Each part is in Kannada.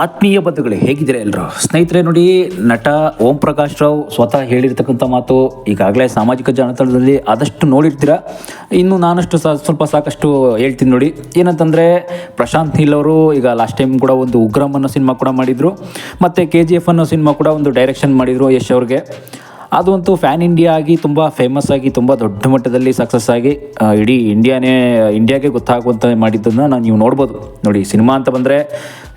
ಆತ್ಮೀಯ ಬಂಧುಗಳು, ಹೇಗಿದ್ದೀರಾ ಎಲ್ಲರೂ? ಸ್ನೇಹಿತರೆ ನೋಡಿ, ನಟ ಓಂ ಪ್ರಕಾಶ್ ರಾವ್ ಸ್ವತಃ ಹೇಳಿರ್ತಕ್ಕಂಥ ಮಾತು ಈಗಾಗಲೇ ಸಾಮಾಜಿಕ ಜಾಲತಾಣದಲ್ಲಿ ಆದಷ್ಟು ನೋಡಿರ್ತೀರ. ಇನ್ನು ನಾನಷ್ಟು ಸ್ವಲ್ಪ ಸಾಕಷ್ಟು ಹೇಳ್ತೀನಿ ನೋಡಿ. ಏನಂತಂದರೆ, ಪ್ರಶಾಂತ್ ನೀಲ್ ಅವರು ಈಗ ಲಾಸ್ಟ್ ಟೈಮ್ ಕೂಡ ಒಂದು ಉಗ್ರಮ್ ಅನ್ನೋ ಸಿನಿಮಾ ಕೂಡ ಮಾಡಿದರು. ಮತ್ತು ಕೆ ಜಿ ಎಫ್ ಅನ್ನೋ ಸಿನಿಮಾ ಕೂಡ ಒಂದು ಡೈರೆಕ್ಷನ್ ಮಾಡಿದರು ಯಶ್ ಅವ್ರಿಗೆ. ಅದು ಅಂತೂ ಫ್ಯಾನ್ ಇಂಡಿಯಾ ಆಗಿ ತುಂಬ ಫೇಮಸ್ ಆಗಿ ತುಂಬ ದೊಡ್ಡ ಮಟ್ಟದಲ್ಲಿ ಸಕ್ಸಸ್ ಆಗಿ ಇಡೀ ಇಂಡಿಯಾನೇ ಇಂಡಿಯಾಗೆ ಗೊತ್ತಾಗುವಂತ ಮಾಡಿದ್ದನ್ನು ನಾನು ನೀವು ನೋಡ್ಬೋದು. ನೋಡಿ, ಸಿನಿಮಾ ಅಂತ ಬಂದರೆ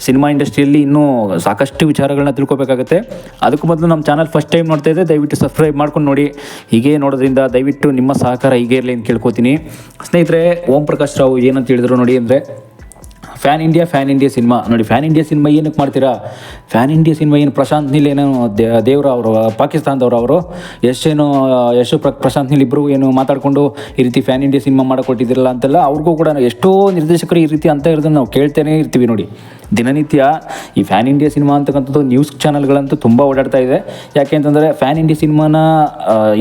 ಸಿನಿಮಾ ಇಂಡಸ್ಟ್ರಿಯಲ್ಲಿ ಇನ್ನೂ ಸಾಕಷ್ಟು ವಿಚಾರಗಳನ್ನ ತಿಳ್ಕೊಬೇಕಾಗುತ್ತೆ. ಅದಕ್ಕೂ ಮೊದಲು ನಮ್ಮ ಚಾನಲ್ ಫಸ್ಟ್ ಟೈಮ್ ನೋಡ್ತಾ ಇದ್ದೆ ದಯವಿಟ್ಟು ಸಬ್ಸ್ಕ್ರೈಬ್ ಮಾಡ್ಕೊಂಡು ನೋಡಿ. ಹೀಗೆ ನೋಡೋದ್ರಿಂದ ದಯವಿಟ್ಟು ನಿಮ್ಮ ಸಹಕಾರ ಹೀಗೆ ಇರಲಿ ಅಂತ ಕೇಳ್ಕೊತೀನಿ. ಸ್ನೇಹಿತರೆ, ಓಂ ಪ್ರಕಾಶ್ ರಾವ್ ಏನಂತ ಹೇಳಿದ್ರು ನೋಡಿ ಅಂದರೆ fan India fan India cinema ನೋಡಿ ಫ್ಯಾನ್ ಇಂಡಿಯಾ ಸಿನಿಮಾ ಏನಕ್ಕೆ ಮಾಡ್ತೀರಾ? ಫ್ಯಾನ್ ಇಂಡಿಯಾ ಸಿನಿಮಾ ಏನು ಪ್ರಶಾಂತ್ ನೀಲ್ ಏನೋ ದೇವ್ರ ಅವರು, ಪಾಕಿಸ್ತಾನದವ್ರು ಅವರು, ಎಷ್ಟೇನು ಯಶು ಪ್ರ ಪ್ರಶಾಂತ್ ನೀಲ್ ಇಬ್ಬರು ಏನು ಮಾತಾಡಿಕೊಂಡು ಈ ರೀತಿ ಫ್ಯಾನ್ ಇಂಡಿಯಾ ಸಿನಿಮಾ ಮಾಡಿಕೊಟ್ಟಿದ್ದಿರಲ್ಲ ಅಂತೆಲ್ಲ ಅವ್ರಿಗೂ ಕೂಡ ಎಷ್ಟೋ ನಿರ್ದೇಶಕರು ಈ ರೀತಿ ಅಂತ ಇರೋದನ್ನು ನಾವು ಕೇಳ್ತೇನೆ ಇರ್ತೀವಿ ನೋಡಿ. ದಿನನಿತ್ಯ ಈ ಫ್ಯಾನ್ ಇಂಡಿಯಾ ಸಿನಿಮಾ ಅಂತಕ್ಕಂಥದ್ದು ನ್ಯೂಸ್ ಚಾನಲ್ಗಳಂತೂ ತುಂಬ ಓಡಾಡ್ತಾ ಇದೆ. ಯಾಕೆ ಅಂತಂದರೆ ಫ್ಯಾನ್ ಇಂಡಿಯಾ ಸಿನಿಮಾನ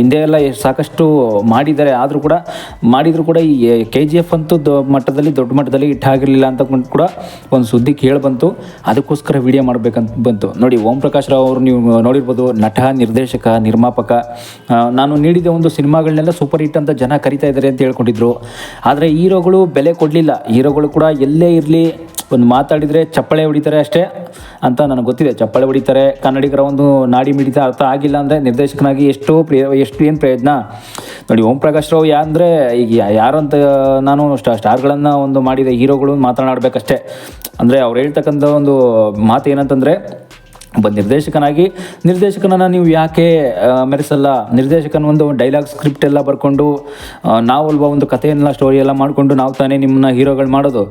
ಹಿಂದೆ ಎಲ್ಲ ಸಾಕಷ್ಟು ಮಾಡಿದ್ದಾರೆ, ಆದರೂ ಕೂಡ, ಮಾಡಿದರೂ ಕೂಡ ಈ ಕೆ ಜಿ ಎಫ್ ಅಂತೂ ಮಟ್ಟದಲ್ಲಿ, ದೊಡ್ಡ ಮಟ್ಟದಲ್ಲಿ ಇಟ್ಟಾಗಿರಲಿಲ್ಲ ಅಂತ ಕೂಡ ಒಂದು ಸುದ್ದಿ ಕೇಳಿ ಬಂತು. ಅದಕ್ಕೋಸ್ಕರ ವಿಡಿಯೋ ಮಾಡಬೇಕಂತ ಬಂತು. ನೋಡಿ ಓಂ ಪ್ರಕಾಶ್ ರಾವ್ ಅವರು ನೀವು ನೋಡಿರ್ಬೋದು, ನಟ, ನಿರ್ದೇಶಕ, ನಿರ್ಮಾಪಕ. ನಾನು ನೀಡಿದ ಒಂದು ಸಿನಿಮಾಗಳನ್ನೆಲ್ಲ ಸೂಪರ್ ಹಿಟ್ ಅಂತ ಜನ ಕರಿತಾ ಇದ್ದಾರೆ ಅಂತ ಹೇಳ್ಕೊಂಡಿದ್ರು. ಆದರೆ ಹೀರೋಗಳು ಬೆಲೆ ಕೊಡಲಿಲ್ಲ. ಹೀರೋಗಳು ಕೂಡ ಎಲ್ಲೇ ಇರಲಿ, ಒಂದು ಮಾತಾಡಿದರೆ ಚಪ್ಪಳೆ ಹೊಡಿತಾರೆ ಅಷ್ಟೇ ಅಂತ ನನಗೆ ಗೊತ್ತಿದೆ. ಚಪ್ಪಳೆ ಹೊಡಿತಾರೆ, ಕನ್ನಡಿಗರ ಒಂದು ನಾಡಿ ಮಿಡಿತ ಅರ್ಥ ಆಗಿಲ್ಲ ಅಂದರೆ ನಿರ್ದೇಶಕನಾಗಿ ಎಷ್ಟು ಪ್ರಿಯ, ಎಷ್ಟು ಏನು ಪ್ರಯತ್ನ. ನೋಡಿ, ಓಂ ಪ್ರಕಾಶ್ ರಾವ್ ಯಾ ಅಂದರೆ ಈಗ ಯಾರಂತ ನಾನು ಸ್ಟಾ ಸ್ಟಾರ್ಗಳನ್ನು ಒಂದು ಮಾಡಿದ ಹೀರೋಗಳು ಮಾತನಾಡಬೇಕಷ್ಟೇ. ಅಂದರೆ ಅವ್ರು ಹೇಳ್ತಕ್ಕಂಥ ಒಂದು ಮಾತು ಏನಂತಂದರೆ, ಒಬ್ಬ ನಿರ್ದೇಶಕನಾಗಿ, ನಿರ್ದೇಶಕನನ್ನು ನೀವು ಯಾಕೆ ಮೆರೆಸಲ್ಲ? ನಿರ್ದೇಶಕನ ಒಂದು ಡೈಲಾಗ್ ಸ್ಕ್ರಿಪ್ಟ್ ಎಲ್ಲ ಬರ್ಕೊಂಡು ನಾವಲ್ವಾ ಒಂದು ಕಥೆಯನ್ನೆಲ್ಲ ಸ್ಟೋರಿ ಎಲ್ಲ ಮಾಡಿಕೊಂಡು ನಾವು ತಾನೇ ನಿಮ್ಮನ್ನ ಹೀರೋಗಳು ಮಾಡೋದು?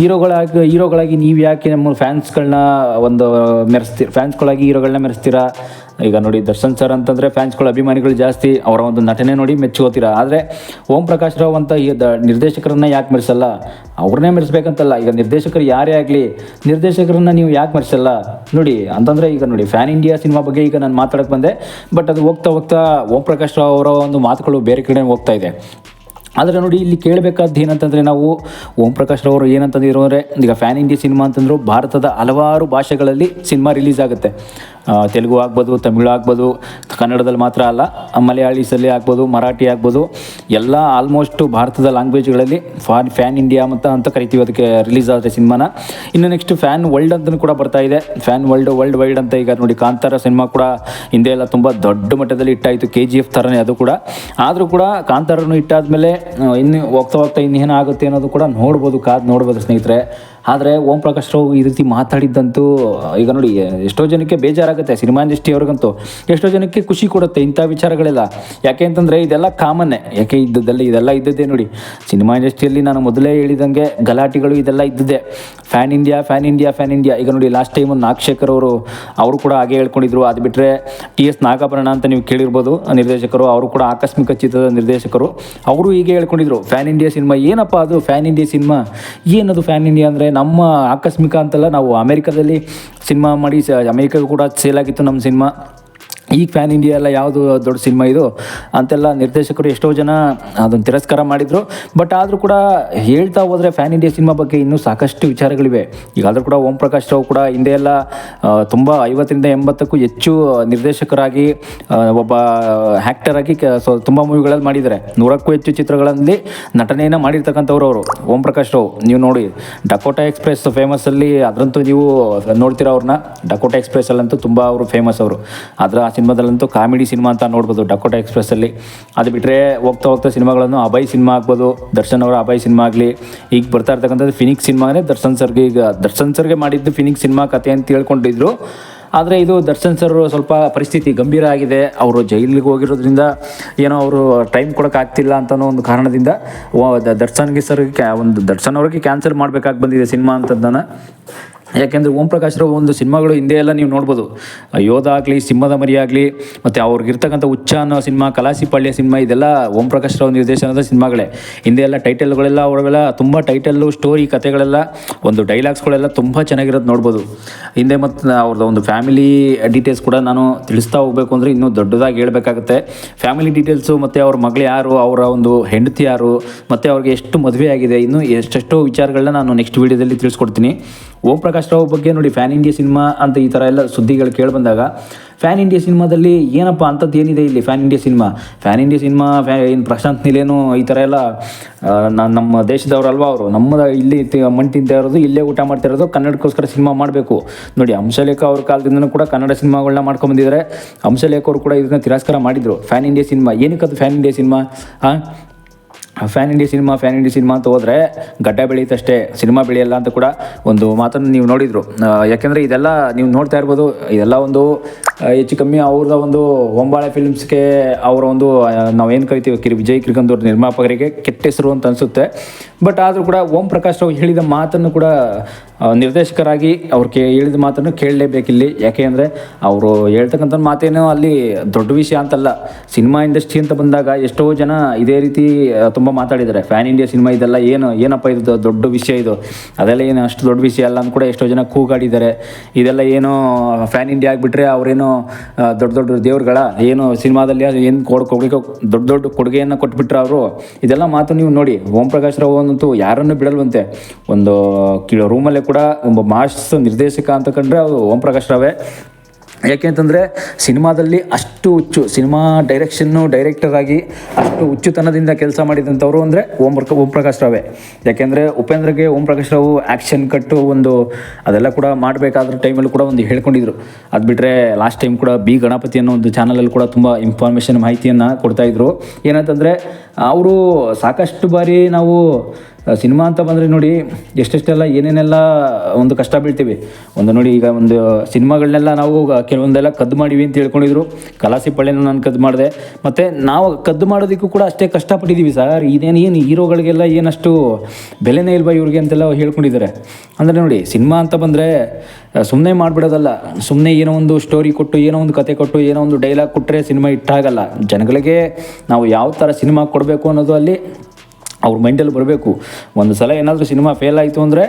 ಹೀರೋಗಳಾಗಿ ಹೀರೋಗಳಾಗಿ ನೀವು ಯಾಕೆ ನಮ್ಮ ಫ್ಯಾನ್ಸ್ಗಳನ್ನ ಒಂದು ಮೆರೆಸ್ತೀರ ಫ್ಯಾನ್ಸ್ಗಳಾಗಿ ಹೀರೋಗಳನ್ನ ಮೆರೆಸ್ತೀರಾ? ಈಗ ನೋಡಿ ದರ್ಶನ್ ಸರ್ ಅಂತಂದರೆ ಫ್ಯಾನ್ಸ್ಗಳು ಅಭಿಮಾನಿಗಳು ಜಾಸ್ತಿ, ಅವರ ಒಂದು ನಟನೆ ನೋಡಿ ಮೆಚ್ಚುಗೋತೀರ? ಆದರೆ ಓಂ ಪ್ರಕಾಶ್ ರಾವ್ ಅಂತ ಈ ದ ನಿರ್ದೇಶಕರನ್ನ ಯಾಕೆ ಮೆರೆಸಲ್ಲ? ಅವ್ರನ್ನೇ ಮೆರೆಸ್ಬೇಕಂತಲ್ಲ, ಈಗ ನಿರ್ದೇಶಕರು ಯಾರೇ ಆಗಲಿ, ನಿರ್ದೇಶಕರನ್ನ ನೀವು ಯಾಕೆ ಮೆರೆಸಲ್ಲ? ನೋಡಿ, ಅಂತಂದರೆ ಈಗ ನೋಡಿ ಫ್ಯಾನ್ ಇಂಡಿಯಾ ಸಿನಿಮಾ ಬಗ್ಗೆ ಈಗ ನಾನು ಮಾತಾಡಕ್ಕೆ ಬಂದೆ, ಬಟ್ ಅದು ಹೋಗ್ತಾ ಹೋಗ್ತಾ ಓಂ ಪ್ರಕಾಶ್ ರಾವ್ ಅವರ ಒಂದು ಮಾತುಗಳು ಬೇರೆ ಕಡೆ ಹೋಗ್ತಾ ಇದೆ. ಆದರೆ ನೋಡಿ ಇಲ್ಲಿ ಕೇಳಬೇಕಾದ್ದು ಏನಂತಂದರೆ ನಾವು ಓಂ ಪ್ರಕಾಶ್ ಅವರು ಏನಂತಂದಿರೋ ಅಂದರೆ ಈಗ ಫ್ಯಾನ್ ಇಂಡಿಯಾ ಸಿನಿಮಾ ಅಂತಂದರು ಭಾರತದ ಹಲವಾರು ಭಾಷೆಗಳಲ್ಲಿ ಸಿನಿಮಾ ರಿಲೀಸ್ ಆಗುತ್ತೆ. ತೆಲುಗು ಆಗ್ಬೋದು, ತಮಿಳು ಆಗ್ಬೋದು, ಕನ್ನಡದಲ್ಲಿ ಮಾತ್ರ ಅಲ್ಲ, ಮಲಯಾಳೀಸಲ್ಲಿ ಆಗ್ಬೋದು, ಮರಾಠಿ ಆಗ್ಬೋದು, ಎಲ್ಲ ಆಲ್ಮೋಸ್ಟ್ ಭಾರತದ ಲ್ಯಾಂಗ್ವೇಜ್ಗಳಲ್ಲಿ ಫಾನ್ ಫ್ಯಾನ್ ಇಂಡಿಯಾ ಅಂತ ಅಂತ ಕರಿತೀವಿ ಅದಕ್ಕೆ ರಿಲೀಸ್ ಆದರೆ ಸಿನಿಮಾನ. ಇನ್ನು ನೆಕ್ಸ್ಟ್ ಫ್ಯಾನ್ ವರ್ಲ್ಡ್ ಅಂತಲೂ ಕೂಡ ಬರ್ತಾ ಇದೆ. ಫ್ಯಾನ್ ವರ್ಲ್ಡ್ ವರ್ಲ್ಡ್ ವೈಡ್ ಅಂತ ಈಗ ನೋಡಿ ಕಾಂತಾರ ಸಿನಿಮಾ ಕೂಡ ಹಿಂದೆ ಎಲ್ಲ ತುಂಬ ದೊಡ್ಡ ಮಟ್ಟದಲ್ಲಿ ಇಟ್ಟಾಯಿತು ಕೆ ಜಿ ಎಫ್ ಥರನೇ ಅದು ಕೂಡ. ಆದರೂ ಕೂಡ ಕಾಂತಾರನು ಇಟ್ಟಾದ್ಮೇಲೆ ಮೇಲೆ ಇನ್ನು ಹೋಗ್ತಾ ಹೋಗ್ತಾ ಇನ್ನೇನು ಆಗುತ್ತೆ ಅನ್ನೋದು ಕೂಡ ನೋಡ್ಬೋದು, ಕಾದು ನೋಡ್ಬೋದು ಸ್ನೇಹಿತರೆ. ಆದರೆ ಓಂ ಪ್ರಕಾಶ್ ರಾವ್ ಈ ರೀತಿ ಮಾತಾಡಿದ್ದಂತೂ, ಈಗ ನೋಡಿ, ಎಷ್ಟೋ ಜನಕ್ಕೆ ಬೇಜಾರಾಗುತ್ತೆ ಸಿನಿಮಾ ಇಂಡಸ್ಟ್ರಿ ಅವ್ರಿಗಂತೂ. ಎಷ್ಟೋ ಜನಕ್ಕೆ ಖುಷಿ ಕೊಡುತ್ತೆ ಇಂಥ ವಿಚಾರಗಳೆಲ್ಲ. ಯಾಕೆ ಅಂತಂದರೆ ಇದೆಲ್ಲ ಕಾಮನ್ನೇ. ಯಾಕೆ ಇದ್ದದ್ದೆಲ್ಲ, ಇದೆಲ್ಲ ಇದ್ದದ್ದೇ ನೋಡಿ. ಸಿನಿಮಾ ಇಂಡಸ್ಟ್ರಿಯಲ್ಲಿ ನಾನು ಮೊದಲೇ ಹೇಳಿದಂಗೆ ಗಲಾಟೆಗಳು ಇದೆಲ್ಲ ಇದ್ದದ್ದೇ. Fan India fan India fan India. ಈಗ ನೋಡಿ, ಲಾಸ್ಟ್ ಟೈಮ್ ನಾಗಶೇಖರ್ ಅವರು ಅವರು ಕೂಡ ಹಾಗೆ ಹೇಳ್ಕೊಂಡಿದ್ರು. ಅದು ಬಿಟ್ಟರೆ ಟಿ ಎಸ್ ನಾಗಾಭರಣ ಅಂತ ನೀವು ಕೇಳಿರ್ಬೋದು, ನಿರ್ದೇಶಕರು. ಅವರು ಕೂಡ ಆಕಸ್ಮಿಕ ಚಿತ್ರದ ನಿರ್ದೇಶಕರು. ಅವರು ಹೀಗೆ ಹೇಳ್ಕೊಂಡಿದ್ರು, ಫ್ಯಾನ್ ಇಂಡಿಯಾ ಸಿನಿಮಾ, ಏನಪ್ಪ ಅದು? Fan India cinema? ಏನದು ಫ್ಯಾನ್ ಇಂಡಿಯಾ ಅಂದರೆ? ನಮ್ಮ ಆಕಸ್ಮಿಕ ಅಂತಲ್ಲ ನಾವು ಅಮೇರಿಕಾದಲ್ಲಿ ಸಿನಿಮಾ ಮಾಡಿ ಸ ಅಮೇರಿಕಾಗೂ ಕೂಡ ಸೇಲ್ ಆಗಿತ್ತು ನಮ್ಮ ಸಿನಿಮಾ. ಈಗ ಫ್ಯಾನ್ ಇಂಡಿಯಾ ಎಲ್ಲ ಯಾವುದು ದೊಡ್ಡ ಸಿನಿಮಾ ಇದು? ಅಂತೆಲ್ಲ ನಿರ್ದೇಶಕರು ಎಷ್ಟೋ ಜನ ಅದನ್ನು ತಿರಸ್ಕಾರ ಮಾಡಿದರು. ಬಟ್ ಆದರೂ ಕೂಡ ಹೇಳ್ತಾ ಹೋದರೆ ಫ್ಯಾನ್ ಇಂಡಿಯಾ ಸಿನಿಮಾ ಬಗ್ಗೆ ಇನ್ನೂ ಸಾಕಷ್ಟು ವಿಚಾರಗಳಿವೆ. ಈಗ ಆದರೂ ಕೂಡ ಓಂ ಪ್ರಕಾಶ್ ರಾವ್ ಕೂಡ ಹಿಂದೆ ಎಲ್ಲ ತುಂಬ ಐವತ್ತರಿಂದ ಎಂಬತ್ತಕ್ಕೂ ಹೆಚ್ಚು ನಿರ್ದೇಶಕರಾಗಿ ಒಬ್ಬ ಆ್ಯಕ್ಟರ್ ಆಗಿ ಕೆ- ಸೊ, ತುಂಬ ಮೂವಿಗಳಲ್ಲಿ ಮಾಡಿದ್ದಾರೆ. ನೂರಕ್ಕೂ ಹೆಚ್ಚು ಚಿತ್ರಗಳಲ್ಲಿ ನಟನೆಯನ್ನು ಮಾಡಿರ್ತಕ್ಕಂಥವ್ರು ಅವರು. ಓಂ ಪ್ರಕಾಶ್ ರಾವ್, ನೀವು ನೋಡಿ. ಡಕೋಟಾ ಎಕ್ಸ್ಪ್ರೆಸ್ ಫೇಮಸ್ಸಲ್ಲಿ ಅದರಂತೂ ನೀವು ನೋಡ್ತೀರ ಅವ್ರನ್ನ? ಡಕೋಟಾ ಎಕ್ಸ್ಪ್ರೆಸ್ಸಲ್ಲಂತೂ ತುಂಬ ಅವರು ಫೇಮಸ್ ಅವರು. ಅದರ ಸಿನಿಮಾದಲ್ಲಂತೂ ಕಾಮಿಡಿ ಸಿನಿಮಾ ಅಂತ ನೋಡ್ಬೋದು ಡಕೋಟಾ ಎಕ್ಸ್ಪ್ರೆಸ್ಸಲ್ಲಿ ಅದು ಬಿಟ್ಟರೆ ಹೋಗ್ತಾ ಹೋಗ್ತಾ ಸಿನಿಮಾಗಳನ್ನು ಅಭಯ್ ಸಿನಿಮಾ ಆಗ್ಬೋದು, ದರ್ಶನ್ ಅವರ ಅಭಯ್ ಸಿನಿಮಾ ಆಗಲಿ. ಈಗ ಬರ್ತಾ ಇರ್ತಕ್ಕಂಥದ್ದು ಫಿನಿಕ್ಸ್ ಸಿನಿಮಾನೇ ದರ್ಶನ್ ಸರ್ಗೆ ಈಗ, ದರ್ಶನ್ ಸರ್ಗೆ ಮಾಡಿದ್ದು ಫಿನಿಕ್ಸ್ ಸಿನಿಮಾ ಕತೆ ಅಂತ ಹೇಳ್ಕೊಂಡಿದ್ರು ಆದರೆ ಇದು ದರ್ಶನ್ ಸರ್ ಸ್ವಲ್ಪ ಪರಿಸ್ಥಿತಿ ಗಂಭೀರ ಆಗಿದೆ. ಅವರು ಜೈಲಿಗೆ ಹೋಗಿರೋದ್ರಿಂದ ಏನೋ ಅವರು ಟೈಮ್ ಕೊಡೋಕ್ಕಾಗ್ತಿಲ್ಲ ಅಂತನೋ ಒಂದು ಕಾರಣದಿಂದ ದರ್ಶನ್ಗೆ ಸರ್ ಕ್ಯಾ, ಒಂದು ದರ್ಶನ್ ಅವ್ರಿಗೆ ಕ್ಯಾನ್ಸಲ್ ಮಾಡಬೇಕಾಗಿ ಬಂದಿದೆ ಸಿನಿಮಾ ಅಂತಂದನ. ಯಾಕೆಂದರೆ ಓಂ ರಾವ್ ಒಂದು ಸಿನಿಮಾಗಳು ಹಿಂದೆ ಎಲ್ಲ ನೀವು ನೋಡ್ಬೋದು. ಯೋಧ ಆಗಲಿ, ಸಿಂಹದ ಮರಿ ಆಗಲಿ, ಮತ್ತು ಅವ್ರಿಗಿರ್ತಕ್ಕಂಥ ಹುಚ್ಚ ಅನ್ನೋ ಸಿನಿಮಾ, ಕಲಾಸಿಪಾಳ್ಯ ಸಿನಿಮಾ, ಇದೆಲ್ಲ ಓಂ ಪ್ರಕಾಶ್ ರಾವ್ ನಿರ್ದೇಶನದ ಸಿನಿಮಾಗಳೇ. ಹಿಂದೆ ಎಲ್ಲ ಟೈಟಲ್ಗಳೆಲ್ಲ ಅವರೆಲ್ಲ ತುಂಬ ಟೈಟಲ್ಲು, ಸ್ಟೋರಿ, ಕಥೆಗಳೆಲ್ಲ, ಒಂದು ಡೈಲಾಗ್ಸ್ಗಳೆಲ್ಲ ತುಂಬ ಚೆನ್ನಾಗಿರೋದು ನೋಡ್ಬೋದು. ಹಿಂದೆ ಮತ್ತು ಅವ್ರದ್ದು ಒಂದು ಫ್ಯಾಮಿಲಿ ಡೀಟೇಲ್ಸ್ ಕೂಡ ನಾನು ತಿಳಿಸ್ತಾ ಹೋಗಬೇಕು ಅಂದರೆ ಇನ್ನೂ ದೊಡ್ಡದಾಗಿ ಹೇಳಬೇಕಾಗುತ್ತೆ. ಫ್ಯಾಮಿಲಿ ಡೀಟೇಲ್ಸು, ಮತ್ತು ಅವ್ರ ಮಗಳು ಯಾರು, ಅವರ ಒಂದು ಹೆಂಡತಿ ಯಾರು, ಮತ್ತು ಅವ್ರಿಗೆ ಎಷ್ಟು ಮದುವೆ ಆಗಿದೆ, ಇನ್ನೂ ಎಷ್ಟೆಷ್ಟೋ ವಿಚಾರಗಳನ್ನ ನಾನು ನೆಕ್ಸ್ಟ್ ವೀಡಿಯೋದಲ್ಲಿ ತಿಳಿಸ್ಕೊಡ್ತೀನಿ. ಓಂ ಪ್ರಕಾಶ್ ರಾವ್ ಬಗ್ಗೆ ನೋಡಿ ಫ್ಯಾನ್ ಇಂಡಿಯಾ ಸಿನಿಮಾ ಅಂತ ಈ ಥರ ಎಲ್ಲ ಸುದ್ದಿಗಳು ಕೇಳಿಬಂದಾಗ ಫ್ಯಾನ್ ಇಂಡಿಯಾ ಸಿನಿಮಾದಲ್ಲಿ ಏನಪ್ಪ ಅಂಥದ್ದು ಏನಿದೆ ಇಲ್ಲಿ fan India cinema fan India cinema ಫ್ಯಾ ಏನು ಪ್ರಶಾಂತ್ ನಿಲೇನು ಈ ಥರ ಎಲ್ಲ ನಮ್ಮ ದೇಶದವ್ರು ಅಲ್ವಾ ಅವರು? ನಮ್ಮ ಇಲ್ಲಿ ಮಂಟಿಂದ ಇರೋದು, ಇಲ್ಲೇ ಊಟ ಮಾಡ್ತಾ ಇರೋದು, ಕನ್ನಡಕ್ಕೋಸ್ಕರ ಸಿನಿಮಾ ಮಾಡಬೇಕು. ನೋಡಿ, ಹಂಸಲೇಖ ಅವ್ರ ಕಾಲದಿಂದನೂ ಕೂಡ ಕನ್ನಡ ಸಿನಿಮಾಗಳನ್ನ ಮಾಡ್ಕೊಂಬಂದಿದ್ದಾರೆ ಹಂಸಲೇಖ ಅವರು ಕೂಡ ಇದನ್ನ ತಿರಸ್ಕಾರ ಮಾಡಿದರು. ಫ್ಯಾನ್ ಇಂಡಿಯಾ ಸಿನಿಮಾ ಏನಕ್ಕದು ಫ್ಯಾನ್ ಇಂಡಿಯಾ ಸಿನಿಮಾ ಹಾಂ fan India cinema fan India cinema ಅಂತ ಹೋದರೆ ಗಡ್ಡ ಬೆಳೆಯುತ್ತಷ್ಟೇ ಸಿನಿಮಾ ಬೆಳೆಯಲ್ಲ ಅಂತ ಕೂಡ ಒಂದು ಮಾತನ್ನು ನೀವು ನೋಡಿದರು. ಯಾಕೆಂದರೆ ಇದೆಲ್ಲ ನೀವು ನೋಡ್ತಾ ಇರ್ಬೋದು, ಇದೆಲ್ಲ ಒಂದು ಹೆಚ್ಚು ಕಮ್ಮಿ ಅವ್ರದ ಒಂದು ಹೊಂಬಾಳೆ ಫಿಲ್ಮ್ಸ್ಗೆ ಅವರ ಒಂದು ನಾವೇನು ಕರಿತೀವಿ, ಕಿರಿ, ವಿಜಯ್ ಕಿರ್ಗಂದೂರ್ ನಿರ್ಮಾಪಕರಿಗೆ ಕೆಟ್ಟ ಹೆಸರು ಅಂತ ಅನಿಸುತ್ತೆ. ಬಟ್ ಆದರೂ ಕೂಡ ಓಂ ಪ್ರಕಾಶ್ ರಾವ್ ಹೇಳಿದ ಮಾತನ್ನು ಕೂಡ ನಿರ್ದೇಶಕರಾಗಿ ಅವ್ರು ಕೇ, ಹೇಳಿದ ಮಾತನ್ನು ಕೇಳಲೇಬೇಕಿಲ್ಲಿ. ಯಾಕೆ ಅಂದರೆ ಅವರು ಹೇಳ್ತಕ್ಕಂಥ ಮಾತೇನೋ ಅಲ್ಲಿ ದೊಡ್ಡ ವಿಷಯ ಅಂತಲ್ಲ. ಸಿನಿಮಾ ಇಂಡಸ್ಟ್ರಿ ಅಂತ ಬಂದಾಗ ಎಷ್ಟೋ ಜನ ಇದೇ ರೀತಿ ತುಂಬ ಮಾತಾಡಿದ್ದಾರೆ. ಫ್ಯಾನ್ ಇಂಡಿಯಾ ಸಿನಿಮಾ ಇದೆಲ್ಲ ಏನು, ಏನಪ್ಪ ಇದು ದೊಡ್ಡ ವಿಷಯ ಇದು? ಅದೆಲ್ಲ ಏನು ಅಷ್ಟು ದೊಡ್ಡ ವಿಷಯ ಅಲ್ಲ ಅಂತ ಕೂಡ ಎಷ್ಟೋ ಜನ ಕೂಗಾಡಿದ್ದಾರೆ. ಇದೆಲ್ಲ ಏನೋ ಫ್ಯಾನ್ ಇಂಡಿಯಾ ಆಗಿಬಿಟ್ರೆ ಅವರೇನೋ ದೊಡ್ಡ ದೊಡ್ಡ ದೇವ್ರುಗಳ ಏನು ಸಿನಿಮಾದಲ್ಲಿ ಏನು ಕೊಡ್ ದೊಡ್ಡ ದೊಡ್ಡ ಕೊಡುಗೆಯನ್ನು ಕೊಟ್ಬಿಟ್ರೆ ಅವರು. ಇದೆಲ್ಲ ಮಾತು ನೀವು ನೋಡಿ, ಓಂ ಪ್ರಕಾಶ್ ರಾವ್ ಅಂತೂ ಯಾರನ್ನು ಬಿಡಲ್ವಂತೆ. ಒಂದು ಕೀಳೋ ರೂಮಲ್ಲೇ ಕೂಡ ಒಬ್ಬ ಮಾಸ್ ನಿರ್ದೇಶಕ ಅಂತ ಕಂಡ್ರೆ ಅವರು ಓಂ ಪ್ರಕಾಶ್ ರಾವೇ. ಯಾಕೆ ಅಂತಂದರೆ ಸಿನಿಮಾದಲ್ಲಿ ಅಷ್ಟು ಹುಚ್ಚು, ಸಿನಿಮಾ ಡೈರೆಕ್ಷನ್ನು ಡೈರೆಕ್ಟರಾಗಿ ಅಷ್ಟು ಹುಚ್ಚುತನದಿಂದ ಕೆಲಸ ಮಾಡಿದಂಥವ್ರು ಅಂದರೆ ಓಂ ಪ್ರಕ, ಓಂ ಪ್ರಕಾಶ್ ರಾವೇ. ಯಾಕೆಂದರೆ ಉಪೇಂದ್ರಗೆ ಓಂ ಪ್ರಕಾಶ್ ರಾವ್ ಆ್ಯಕ್ಷನ್ ಕಟ್ಟು ಒಂದು ಅದೆಲ್ಲ ಕೂಡ ಮಾಡಬೇಕಾದ್ರ ಟೈಮಲ್ಲಿ ಕೂಡ ಒಂದು ಹೇಳ್ಕೊಂಡಿದ್ರು. ಅದು ಬಿಟ್ಟರೆ ಲಾಸ್ಟ್ ಟೈಮ್ ಕೂಡ ಬಿ ಗಣಪತಿ ಅನ್ನೋ ಒಂದು ಚಾನಲಲ್ಲಿ ಕೂಡ ತುಂಬ ಇನ್ಫಾರ್ಮೇಷನ್ ಮಾಹಿತಿಯನ್ನು ಕೊಡ್ತಾಯಿದ್ರು ಏನಂತಂದರೆ, ಅವರು ಸಾಕಷ್ಟು ಬಾರಿ ನಾವು ಸಿನಿಮಾ ಅಂತ ಬಂದರೆ ನೋಡಿ ಎಷ್ಟೆಷ್ಟೆಲ್ಲ ಏನೇನೆಲ್ಲ ಒಂದು ಕಷ್ಟ ಬೀಳ್ತೀವಿ. ಒಂದು ನೋಡಿ ಈಗ ಒಂದು ಸಿನಿಮಾಗಳನ್ನೆಲ್ಲ ನಾವು ಕೆಲವೊಂದೆಲ್ಲ ಕದ್ದು ಮಾಡಿವಿ ಅಂತ ಹೇಳ್ಕೊಂಡಿದ್ರು. ಕಲಾಸಿ ಪಳ್ಳೆನೂ ನಾನು ಕದ್ದು ಮಾಡಿದೆ. ಮತ್ತು ನಾವು ಕದ್ದು ಮಾಡೋದಕ್ಕೂ ಕೂಡ ಅಷ್ಟೇ ಕಷ್ಟಪಟ್ಟಿದ್ದೀವಿ ಸರ್. ಇದೇನು ಏನು ಹೀರೋಗಳಿಗೆಲ್ಲ ಏನಷ್ಟು ಬೆಲೆನೇ ಇಲ್ವಾ ಇವ್ರಿಗೆ ಅಂತೆಲ್ಲ ಹೇಳ್ಕೊಂಡಿದ್ದಾರೆ. ಅಂದರೆ ನೋಡಿ ಸಿನಿಮಾ ಅಂತ ಬಂದರೆ ಸುಮ್ಮನೆ ಮಾಡಿಬಿಡೋದಲ್ಲ. ಸುಮ್ಮನೆ ಏನೋ ಒಂದು ಸ್ಟೋರಿ ಕೊಟ್ಟು, ಏನೋ ಒಂದು ಕತೆ ಕೊಟ್ಟು, ಏನೋ ಒಂದು ಡೈಲಾಗ್ ಕೊಟ್ಟರೆ ಸಿನಿಮಾ ಇಟ್ಟಾಗಲ್ಲ ಜನಗಳಿಗೆ ನಾವು ಯಾವ ಥರ ಸಿನಿಮಾ ಕೊಡಬೇಕು ಅನ್ನೋದು ಅಲ್ಲಿ ಅವ್ರ ಮೈಂಡಲ್ಲಿ ಬರಬೇಕು. ಒಂದು ಸಲ ಏನಾದರೂ ಸಿನಿಮಾ ಫೇಲ್ ಆಯಿತು ಅಂದರೆ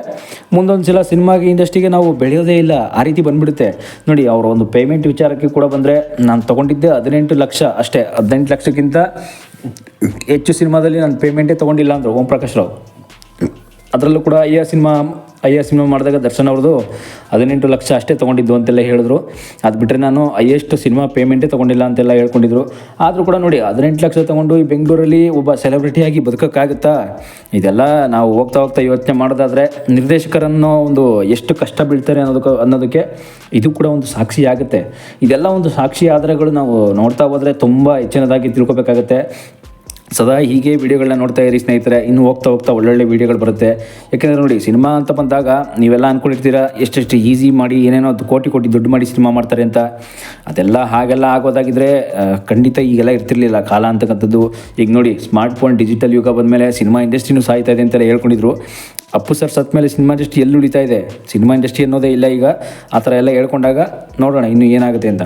ಮುಂದೊಂದು ಸಲ ಸಿನಿಮಾಗೆ ಇಂಡಸ್ಟ್ರಿಗೆ ನಾವು ಬೆಳೆಯೋದೇ ಇಲ್ಲ. ಆ ರೀತಿ ಬಂದುಬಿಡುತ್ತೆ. ನೋಡಿ, ಅವರ ಒಂದು ಪೇಮೆಂಟ್ ವಿಚಾರಕ್ಕೆ ಕೂಡ ಬಂದರೆ ನಾನು ತೊಗೊಂಡಿದ್ದೆ ಹದಿನೆಂಟು ಲಕ್ಷ ಅಷ್ಟೇ. ಹದಿನೆಂಟು ಲಕ್ಷಕ್ಕಿಂತ ಹೆಚ್ಚು ಸಿನಿಮಾದಲ್ಲಿ ನಾನು ಪೇಮೆಂಟೇ ತೊಗೊಂಡಿಲ್ಲ ಅಂದರು ಓಂ ಪ್ರಕಾಶ್ ರಾವ್. ಅದರಲ್ಲೂ ಕೂಡ ಅಯ್ಯ ಸಿನಿಮಾ ಅಯ್ಯ ಸಿನಿಮಾ ಮಾಡಿದಾಗ ದರ್ಶನ್ ಅವ್ರದ್ದು ಹದಿನೆಂಟು ಲಕ್ಷ ಅಷ್ಟೇ ತೊಗೊಂಡಿದ್ದು ಅಂತೆಲ್ಲ ಹೇಳಿದ್ರು. ಅದು ಬಿಟ್ಟರೆ ನಾನು ಹೈಯೆಸ್ಟ್ ಸಿನಿಮಾ ಪೇಮೆಂಟೇ ತೊಗೊಂಡಿಲ್ಲ ಅಂತೆಲ್ಲ ಹೇಳ್ಕೊಂಡಿದ್ರು. ಆದರೂ ಕೂಡ ನೋಡಿ, ಹದಿನೆಂಟು ಲಕ್ಷ ತೊಗೊಂಡು ಈ ಬೆಂಗಳೂರಲ್ಲಿ ಒಬ್ಬ ಸೆಲೆಬ್ರಿಟಿಯಾಗಿ ಬದುಕೋಕ್ಕಾಗುತ್ತಾ? ಇದೆಲ್ಲ ನಾವು ಹೋಗ್ತಾ ಹೋಗ್ತಾ ಯೋಚನೆ ಮಾಡೋದಾದರೆ ನಿರ್ದೇಶಕರನ್ನು ಒಂದು ಎಷ್ಟು ಕಷ್ಟ ಬೀಳ್ತಾರೆ ಅನ್ನೋದಕ್ಕೆ ಅನ್ನೋದಕ್ಕೆ ಇದು ಕೂಡ ಒಂದು ಸಾಕ್ಷಿ ಆಗುತ್ತೆ. ಇದೆಲ್ಲ ಒಂದು ಸಾಕ್ಷಿ ಆಧಾರಗಳು ನಾವು ನೋಡ್ತಾ ಹೋದರೆ ತುಂಬ ಹೆಚ್ಚಿನದಾಗಿ ತಿಳ್ಕೊಬೇಕಾಗತ್ತೆ. ಸದಾ ಹೀಗೆ ವೀಡಿಯೋಗಳನ್ನ ನೋಡ್ತಾ ಇರಿ ಸ್ನೇಹಿತರೆ. ಇನ್ನು ಹೋಗ್ತಾ ಹೋಗ್ತಾ ಒಳ್ಳೊಳ್ಳೆ ವೀಡಿಯೋಗಳು ಬರುತ್ತೆ. ಯಾಕೆಂದರೆ ನೋಡಿ, ಸಿನಿಮಾ ಅಂತ ಬಂದಾಗ ನೀವೆಲ್ಲ ಅಂದ್ಕೊಂಡಿರ್ತೀರ ಎಷ್ಟೆಷ್ಟು ಈಸಿ ಮಾಡಿ ಏನೇನೋ ಅದು ಕೋಟಿ ಕೋಟಿ ದುಡ್ಡು ಮಾಡಿ ಸಿನಿಮಾ ಮಾಡ್ತಾರೆ ಅಂತ. ಅದೆಲ್ಲ ಹಾಗೆಲ್ಲ ಆಗೋದಾಗಿದ್ರೆ ಖಂಡಿತ ಈಗೆಲ್ಲ ಇರ್ತಿರ್ಲಿಲ್ಲ. ಕಾಲ ಅಂತಕ್ಕಂಥದ್ದು. ಈಗ ನೋಡಿ ಸ್ಮಾರ್ಟ್ ಫೋನ್ ಡಿಜಿಟಲ್ ಯುಗ ಬಂದಮೇಲೆ ಸಿನಿಮಾ ಇಂಡಸ್ಟ್ರಿನೂ ಸಾಯ್ತಾ ಇದೆ ಅಂತೆಲ್ಲ ಹೇಳ್ಕೊಂಡಿದ್ರು. ಅಪ್ಪು ಸರ್ ಸತ್ತ ಮೇಲೆ ಸಿನಿಮಾ ಇಂಡಸ್ಟ್ರಿ ಎಲ್ಲಿ ಉಳಿತಾ ಇದೆ? ಸಿನಿಮಾ ಇಂಡಸ್ಟ್ರಿ ಅನ್ನೋದೇ ಇಲ್ಲ ಈಗ. ಆ ಥರ ಎಲ್ಲ ಹೇಳ್ಕೊಂಡಾಗ ನೋಡೋಣ, ಇನ್ನು ಏನಾಗುತ್ತೆ ಅಂತ.